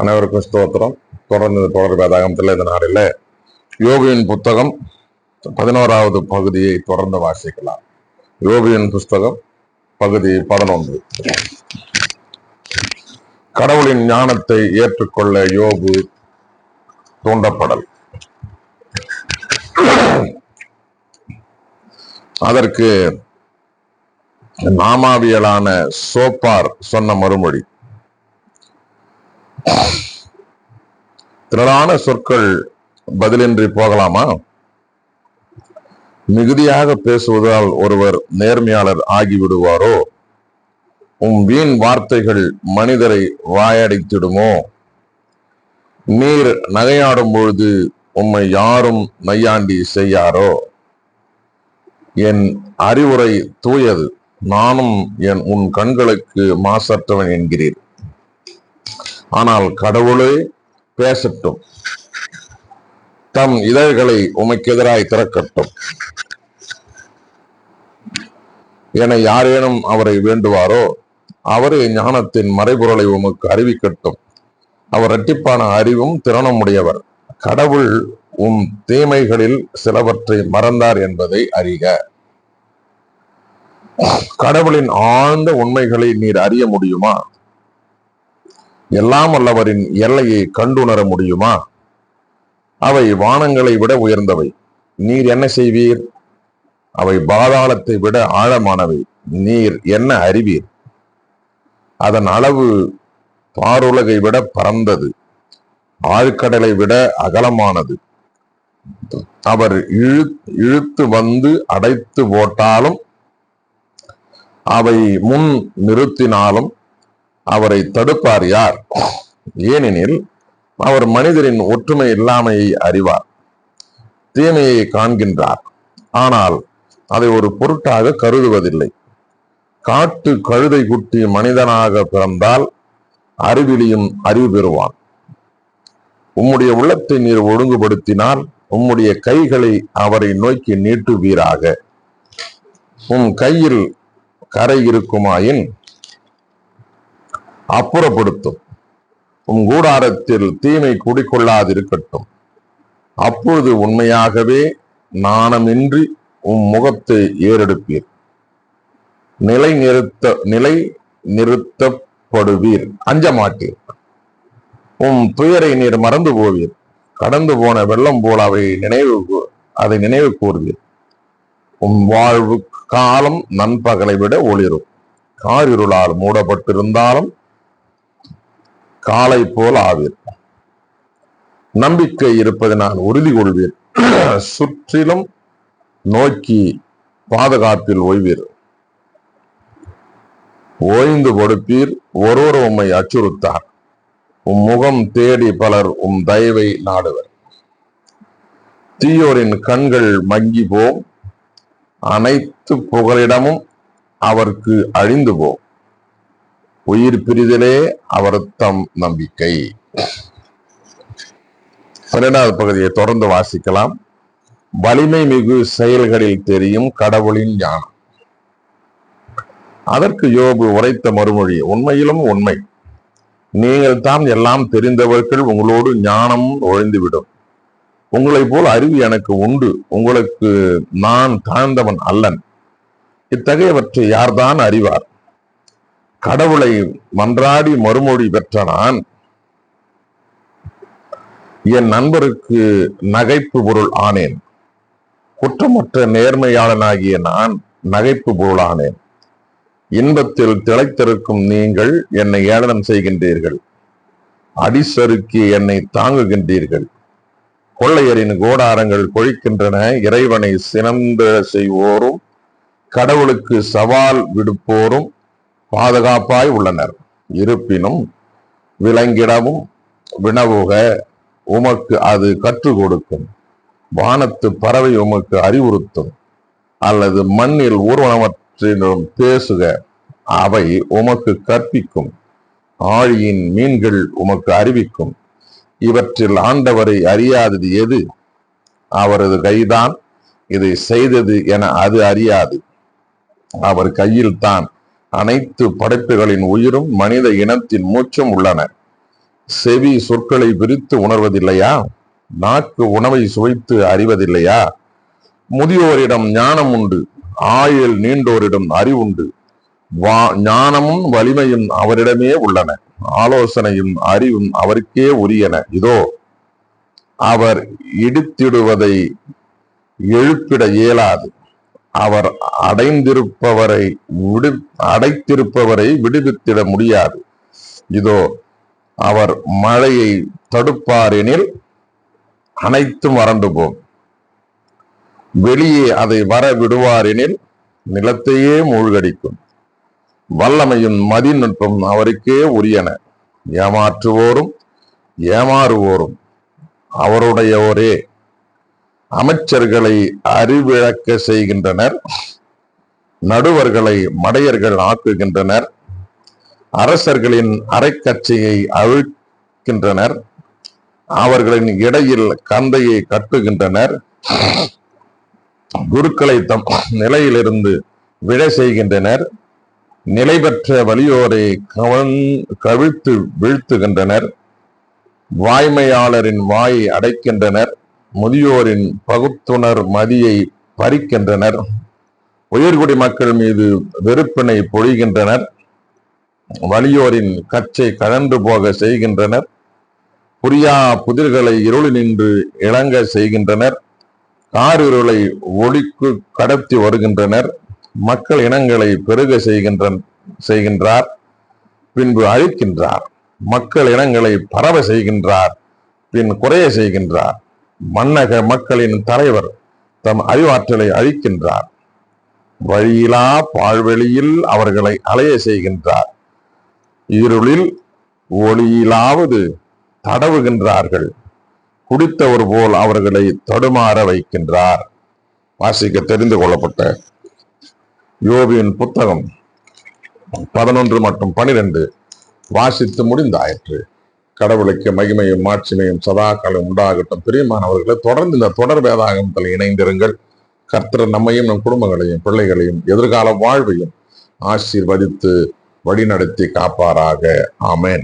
அனைவருக்கும் ஸ்தோத்திரம். தொடர்ந்து தொடர் வேதாகமத்தில் இந்த நாளில் யோகியின் புத்தகம் பதினோராவது பகுதியை தொடர்ந்து வாசிக்கலாம். யோகியின் புஸ்தகம் பகுதி பதினொன்று. கடவுளின் ஞானத்தை ஏற்றுக்கொள்ள யோபு தூண்டப்படல். அதற்கு நாமாவியலான சோப்பார் சொன்ன மறுமொழி. திரளான சொற்கள் பதிலின்றி போகலாமா? மிகுதியாக பேசுவதால் ஒருவர் நேர்மையாளர் ஆகிவிடுவாரோ? உம் வீண் வார்த்தைகள் மனிதரை வாயடைத்திடுமோ? நீர் நகையாடும் பொழுது உம்மை யாரும் நையாண்டி செய்யாரோ? என் அறிவுரை தூயது. நானும் என் உன் கண்களுக்கு மாசற்றவன் என்கிறீர் ஆனால் கடவுளே பேசட்டும். தம் இதழ்களை உமக்கு எதிராய் திறக்கட்டும். என யாரேனும் அவரை வேண்டுவாரோ அவரே ஞானத்தின் மறைபொருளை உமக்கு அறிவிக்கட்டும். அவர் இரட்டிப்பான அறிவும் திறனும் உடையவர் கடவுள் உம் தீமைகளில் சிலவற்றை மறந்தார் என்பதை அறிக. கடவுளின் ஆழ்ந்த உண்மைகளை நீர் அறிய முடியுமா? எல்லாம் வல்லவரின் எல்லையை கண்டுணர முடியுமா? அவை வானங்களை விட உயர்ந்தவை. நீர் என்ன செய்வீர்? அவை பாதாளத்தை விட ஆழமானவை. நீர் என்ன அறிவீர்? அதன் அளவு பாருலகை விட பறந்தது ஆழ்கடலை விட அகலமானது. அவர் இழு இழுத்து வந்து அடைத்து போட்டாலும் அவை முன் நிறுத்தினாலும் அவரை தடுப்பார் யார்? ஏனெனில் அவர் மனிதரின் ஒற்றுமை இல்லாமையை அறிவார் தீமையை காண்கின்றார். ஆனால் அதை ஒரு பொருட்டாக கருதுவதில்லை. காட்டு கழுதை குட்டி மனிதனாக பிறந்தால் அறிவிலியும் அறிவு பெறுவான். உம்முடைய உள்ளத்தை நீர் ஒழுங்குபடுத்தினால் உம்முடைய கைகளை அவரை நோக்கி நீட்டுவீராக. உம் கையில் கரை இருக்குமாயின் அப்புறப்படுத்தும். உன் கூடாரத்தில் தீமை குடிக்கொள்ளாதிருக்கட்டும் அப்பொழுது உண்மையாகவே நாணமின்றி உம் முகத்தை ஏறெடுப்பீர். நிலை நிறுத்த நிலை நிறுத்தப்படுவீர். அஞ்ச மாட்டீர் உம் துயரை நீர் மறந்து போவீர். கடந்து போன வெள்ளம் போல அவை நினைவு கூ- அதை நினைவு கூறுவீர் உம் வாழ்வு காலம் நண்பகலை விட ஒளிரும். காரிருளால் மூடப்பட்டிருந்தாலும் காலை போல் ஆவீர் நம்பிக்கை இருப்பதை நான் உறுதி கொள்வீர் சுற்றிலும் நோக்கி பாதுகாப்பில் ஓய்வீர். ஓய்ந்து கொடுப்பீர் ஒருவர் உம்மை அச்சுறுத்தார். உம் முகம் தேடி பலர் உம் தயவை நாடுவர். தீயோரின் கண்கள் மங்கி போம் அனைத்து புகலிடமும் அவருக்கு அழிந்து போம் உயிர் பிரிதலே அவர் தம் நம்பிக்கை. பன்னெண்டாவது பகுதியை தொடர்ந்து வாசிக்கலாம். வலிமை மிகு செயல்களில் தெரியும் கடவுளின் ஞானம். அதற்கு யோபு உரைத்த மறுமொழி உண்மையிலும் உண்மை. நீங்கள் தான் எல்லாம் தெரிந்தவர்கள் உங்களோடு ஞானம் ஒழிந்துவிடும். உங்களை போல் அறிவு எனக்கு உண்டு. உங்களுக்கு நான் தாழ்ந்தவன் அல்லன். இத்தகையவற்றை யார்தான் அறிவார்? கடவுளை மன்றாடி மறுமொழி பெற்ற நான் என் நண்பருக்கு நகைப்பு பொருள் ஆனேன். குற்றமற்ற நேர்மையாளனாகிய நான் நகைப்பு பொருளானேன் இன்பத்தில் திளைத்திருக்கும் நீங்கள் என்னை ஏளனம் செய்கின்றீர்கள். அடிசறுக்கி என்னை தாங்குகின்றீர்கள். கொள்ளையரின் கோடாரங்கள் கொழிக்கின்றன. இறைவனை சினந்த செய்வோரும் கடவுளுக்கு சவால் விடுப்போரும் பாதுகாப்பாய் உள்ளனர். இருப்பினும் விலங்கிடவும் வினவுக உமக்கு அது கற்றுக் கொடுக்கும். வானத்து பறவை உமக்கு அறிவுறுத்தும். அல்லது மண்ணில் ஊர்வனவற்றிலும் பேசுக அவை உமக்கு கற்பிக்கும். ஆழியின் மீன்கள் உமக்கு அறிவிக்கும். இவற்றில் ஆண்டவரை அறியாதது எது? அவரது கைதான் இதை செய்தது என அது அறியாது. அவர் கையில் தான் அனைத்து படைப்புகளின் உயிரும் மனித இனத்தின் மூச்சும் உள்ளன. செவி சொற்களை விரித்து உணர்வதில்லையா? நாக்கு உணவை சுவைத்து அறிவதில்லையா? முதியோரிடம் ஞானம் உண்டு ஆயுள் நீண்டோரிடம் அறிவுண்டு வா ஞானமும் வலிமையும் அவரிடமே உள்ளன ஆலோசனையும் அறிவும் அவருக்கே உரியன. இதோ அவர் இடித்திடுவதை எழுப்பிட இயலாது. அவர் அடைந்திருப்பவரை விடு அடைத்திருப்பவரை விடுவித்திட முடியாது. இதோ அவர் மழையை தடுப்பாரெனில் அனைத்தும் வறண்டு போகும் வெளியே அதை வர விடுவாரெனில் நிலத்தையே மூழ்கடிக்கும். வல்லமையும் மதிநுட்பம் அவருக்கே உரியன. ஏமாற்றுவோரும் ஏமாறுவோரும். அவருடையோரே. அமைச்சர்களை அறிவிழக்க செய்கின்றனர். நடுவர்களை மடையர்கள் ஆக்குகின்றனர். அரசர்களின் அரைக்கட்சியை அவிழ்க்கின்றனர் அவர்களின் இடையில் கந்தையை கட்டுகின்றனர். குருக்களை தம் நிலையிலிருந்து விழ செய்கின்றனர். நிலை பெற்ற வலியோரை கவன் கவிழ்த்து வீழ்த்துகின்றனர். வாய்மையாளரின் வாயை அடைக்கின்றனர். முதியோரின் பகுத்துணர் மதியை பறிக்கின்றனர். உயர்குடி மக்கள் மீது வெறுப்பினை பொழிகின்றனர். வலியோரின் கச்சை கழன்று போக செய்கின்றனர். புரியா புதிர்களை இருளி நின்று இழங்க செய்கின்றனர். காரிருளை ஒளிக்கு கடத்தி வருகின்றனர். மக்கள் இனங்களை பெருக செய்கின்ற செய்கின்றார் பின்பு அழிக்கின்றார். மக்கள் இனங்களை பரவ செய்கின்றார் பின் குறைய செய்கின்றார். மன்னக மக்களின் தலைவர் தம் அறிவாற்றலை அழிக்கின்றார். வழியிலா பாழ்வெளியில் அவர்களை அலைய செய்கின்றார். இருளில் ஒளியிலாவது தடவுகின்றார்கள். குடித்தவர் போல் அவர்களை தடுமாற வைக்கின்றார். வாசிக்க தெரிந்து கொள்ளப்பட்ட யோபியின் புத்தகம் பதினொன்று மற்றும் பனிரெண்டு வாசித்து முடிந்தாயிற்று. கடவுளுக்கு மகிமையும் மாட்சிமையும் சதா காலம் உண்டாகட்டும். பிரியமானவர்களை தொடர்ந்து இந்த தொடர் வேதாகமத்தில் இணைந்திருங்கள். கர்த்தர் நம்மையும் நம் குடும்பங்களையும் பிள்ளைகளையும் எதிர்கால வாழ்வையும் ஆசீர்வதித்து வழிநடத்தி காப்பாராக. ஆமேன்.